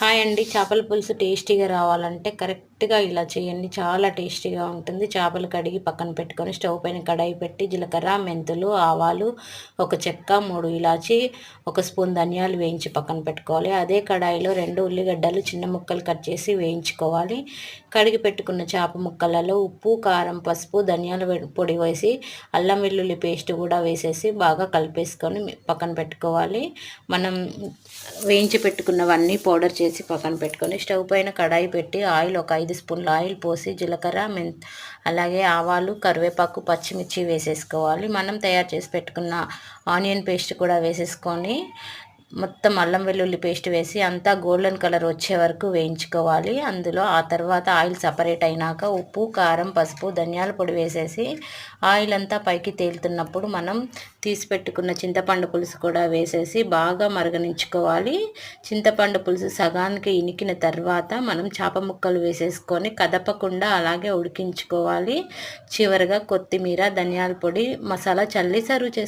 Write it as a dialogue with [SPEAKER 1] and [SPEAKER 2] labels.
[SPEAKER 1] Hi అండి. చేపల పులుసు టేస్టీగా రావాలంటే కరెక్ట్గా ఇలా చేయండి. చాలా టేస్టీగా ఉంటుంది. చేపలు కడిగి పక్కన పెట్టుకొని స్టవ్ పైన కడాయి పెట్టి జీలకర్ర మెంతులు ఆవాలు ఒక చెక్క మూడు ఇలాచి ఒక స్పూన్ ధనియాలు వేయించి పక్కన పెట్టుకోవాలి. అదే కడాయిలో రెండు ఉల్లిగడ్డలు చిన్న ముక్కలు కట్ చేసి వేయించుకోవాలి. కడిగి పెట్టుకున్న చేప ముక్కలలో ఉప్పు కారం పసుపు ధనియాల పొడి వేసి అల్లం వెల్లుల్లి పేస్ట్ కూడా వేసేసి బాగా కలిపేసుకొని పక్కన పెట్టుకోవాలి. మనం వేయించి పెట్టుకున్నవన్నీ పౌడర్ చేసి చేసి పక్కన పెట్టుకొని స్టవ్ పైన కడాయి పెట్టి ఆయిల్ ఒక ఐదు స్పూన్ల ఆయిల్ పోసి జీలకర్ర మెన్ అలాగే ఆవాలు కరివేపాకు పచ్చిమిర్చి వేసేసుకోవాలి. మనం తయారు చేసి పెట్టుకున్న ఆనియన్ పేస్ట్ కూడా వేసేసుకొని మొత్తం అల్లం వెల్లుల్లి పేస్ట్ వేసి అంతా గోల్డెన్ కలర్ వచ్చే వరకు వేయించుకోవాలి. అందులో ఆ తర్వాత ఆయిల్ సపరేట్ అయినాక ఉప్పు కారం పసుపు ధనియాల పొడి వేసేసి ఆయిల్ అంతా పైకి తేలుతున్నప్పుడు మనం తీసి పెట్టుకున్న చింతపండు పులుసు కూడా వేసేసి బాగా మరగనించుకోవాలి. చింతపండు పులుసు సగానికి ఇనికిన తర్వాత మనం చేప ముక్కలు వేసేసుకొని కదపకుండా అలాగే ఉడికించుకోవాలి. చివరిగా కొత్తిమీర ధనియాల పొడి మసాలా చల్లి సర్వ్ చేసుకోవాలి